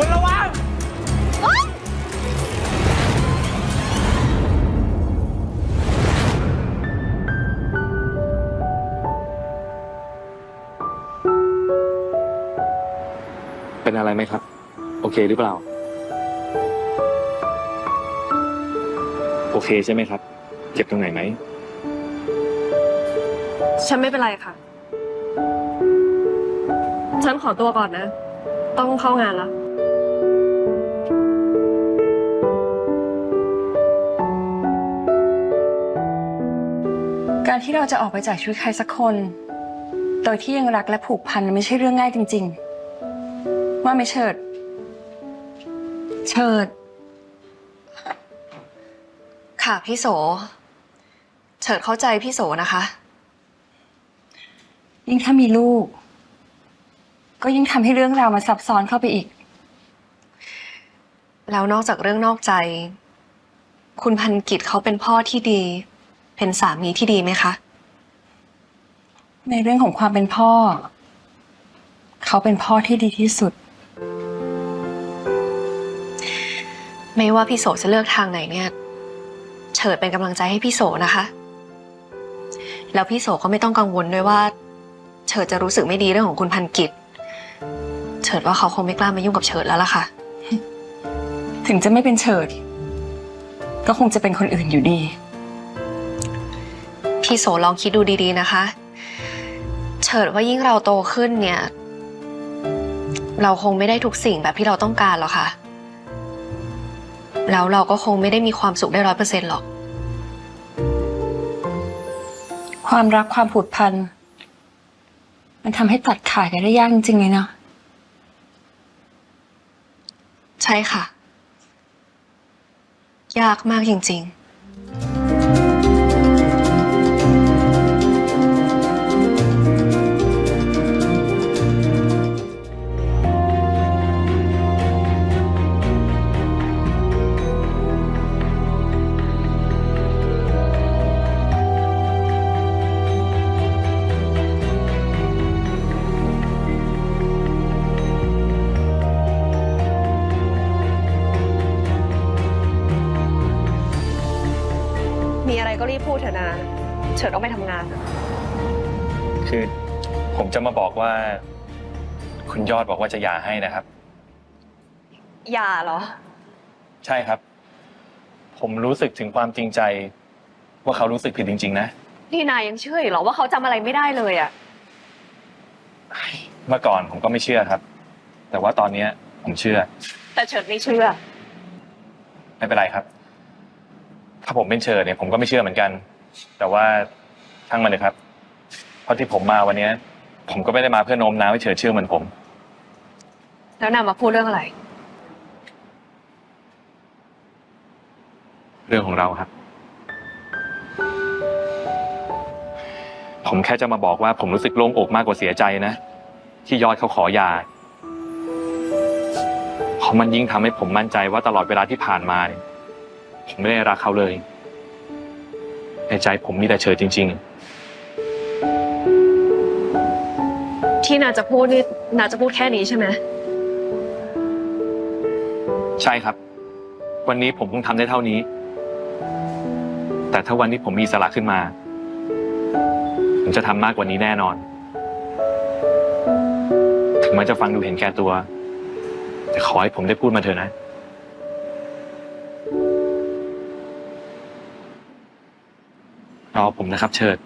ุณระวัง เป็นอะไรไหมครับ โอเคหรือเปล่า โอเคใช่ไหมครับ เจ็บตรงไหนไหม ฉันไม่เป็นไรค่ะ ฉันขอตัวก่อนนะ ต้องเข้างานแล้ว การที่เราจะออกไปจากชีวิตใครสักคน โดยที่ยังรักและผูกพันไม่ใช่เรื่องง่ายจริง ๆ ว่าไหม่เฉิด เฉิด ค่ะพี่โส เฉิดเข้าใจพี่โสนะคะ ยิ่งถ้ามีลูก ก็ยิ่งทำให้เรื่องราวมันซับซ้อนเข้าไปอีก แล้วนอกจากเรื่องนอกใจ คุณพันกิจเขาเป็นพ่อที่ดี เป็นสามีที่ดีไหมคะ ในเรื่องของความเป็นพ่อ เขาเป็นพ่อที่ดีที่สุด ไม่ว่าพี่โสจะเลือกทางไหนเนี่ย เฉิดเป็นกำลังใจให้พี่โสนะคะ แล้วพี่โสก็ไม่ต้องกังวลด้วยว่า เฉิดจะรู้สึกไม่ดีเรื่องของคุณพันกิจ เฉิดว่าเขาคงไม่กล้ามายุ่งกับเฉิดแล้วล่ะค่ะ ถึงจะไม่เป็นเฉิด ก็คงจะเป็นคนอื่นอยู่ดี พี่โสลองคิดดูดีๆนะคะ เฉิดว่ายิ่งเราโตขึ้นเนี่ย เราคงไม่ได้ทุกสิ่งแบบที่เราต้องการหรอกค่ะ แล้วเราก็คงไม่ได้มีความสุขได้ร้อยเปอร์เซ็นต์หรอก ความรักความผูกพัน มันทำให้ตัดขาดกันได้ยากจริงๆเลยเนาะใช่ค่ะ ยากมากจริง ๆ ก็รีบพูดเถอะนะเฉิดต้องไปทำงาน คือผมจะมาบอกว่า คุณยอดบอกว่าจะหย่าให้นะครับ อย่าเหรอ ใช่ครับ ผมรู้สึกถึงความจริงใจ ว่าเขารู้สึกผิดจริง ๆ นะ นี่นายยังเชื่ออีกเหรอว่าเขาจำอะไรไม่ได้เลยอะเมื่อก่อนผมก็ไม่เชื่อครับ แต่ว่าตอนเนี้ยผมเชื่อแต่เฉิดไม่เชื่อ ไม่เป็นไรครับ ถ้าผมเป็นเชิญเนี่ยผมก็ไม่เชื่อเหมือนกัน แต่ว่าช่างมันเลยครับ เพราะที่ผมมาวันเนี้ย ผมก็ไม่ได้มาเพื่อโน้มน้าวให้เชิญเชื่อเหมือนผม แล้วนำมาพูดเรื่องอะไร เรื่องของเราครับ ผมแค่จะมาบอกว่าผมรู้สึกโล่งอกมากกว่าเสียใจนะ ที่ยอดเขาขอหยาเพราะมันยิ่งทำให้ผมมั่นใจว่าตลอดเวลาที่ผ่านมาเนี่ย ผมไม่ได้รักเขาเลย ในใจผมมีแต่เชิญจริงที่นาจะพูดนี่นาจะพูดแค่นี้ใช่ไหมๆใช่ครับ วันนี้ผมคงทำได้เท่านี้ แต่ถ้าวันนี้ผมมีอิสระขึ้นมา ผมจะทำมากกว่านี้แน่นอน ถึงแม้จะฟังดูเห็นแก่ตัว แต่ขอให้ผมได้พูดมาเถอะนะ อผมนะครับ เชิญ